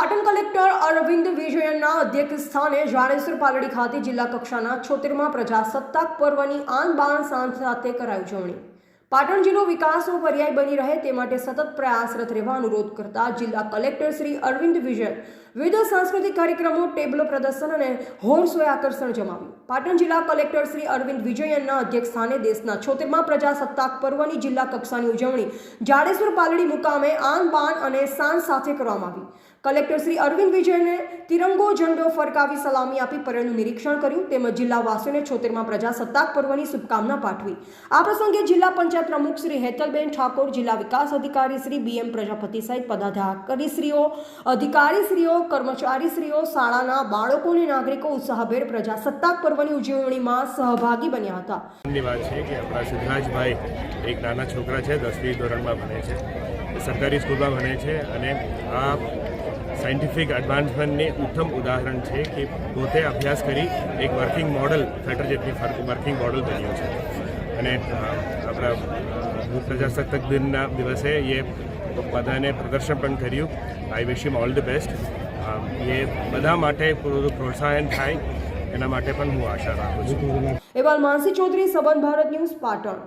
Patan collector Arvind વિજયનના અધ્યક્ષ સ્થાને જાડેશ્વર પાલડી ખાતે જિલ્લા કક્ષાના છોતેરમા પ્રજાસત્તાક પર્વની આન બાણ સાંજ સાથે કરાઈ ઉજવણી. પાટણ જિલ્લો વિકાસનો પર્યાય બની રહે તે માટે સતત પ્રયાસરત રહેવા અનુરોધ કરતા જિલ્લા કલેક્ટર શ્રી અરવિંદ વિજય વિવિધ સાંસ્કૃતિક કાર્યક્રમો, ટેબલો પ્રદર્શન અને હોમ આકર્ષણ જમાવ્યું. પાટણ જિલ્લા કલેક્ટર શ્રી અરવિંદ વિજયનના અધ્યક્ષ સ્થાને દેશના છોતેરમાં પ્રજાસત્તાક પર્વની જિલ્લા કક્ષાની ઉજવણી જાડેશ્વર પાલડી મુકામે આન બાન અને શાન સાથે કરવામાં આવી. કલેક્ટર શ્રી અરવિંદ વિજયને તિરંગો ઝંડો ફરકાવી સલામી આપી પરેડનું નિરીક્ષણ કર્યું, તેમજ જિલ્લાવાસીઓને છોતેરમાં પ્રજાસત્તાક પર્વની શુભકામના પાઠવી. આ પ્રસંગે જિલ્લા પંચાયત પ્રમુખ શ્રી હેતલબેન ઠાકોર, જિલ્લા વિકાસ અધિકારી શ્રી બીએમ પ્રજાપતિ સહિત પદાધિકારીશ્રીઓ, અધિકારીશ્રીઓ, કર્મચારીશ્રીઓ, શાળાના બાળકો અને નાગરિકો ઉત્સાહભેર પ્રજાસત્તાક પર્વની ઉજવણીમાં સહભાગી બન્યા હતા. ધન્યવાદ છે કે આપણા સિદ્ધરાજભાઈ એક નાના છોકરા છે, દસમી ધોરણમાં ભણે છે. સરકારી સ્કૂલમાં ભણે છે અને આ સાયન્ટિફિક એડવાન્સમેન્ટની ઉત્તમ ઉદાહરણ છે કે પોતે અભ્યાસ કરી એક વર્કિંગ મોડલ ફેટર જેટલી વર્કિંગ મોડલ બન્યું છે. અને આપણા પ્રજાસત્તાક દિનના દિવસે એ બધાને પ્રદર્શન પણ કર્યું. I wish you all the best એ બધા માટે પૂરું પ્રોત્સાહન થાય. એના માટે પણ હું આશા રાખું છું. એવા માનસી ચૌધરી સબન ભારત ન્યૂઝ પાટણ.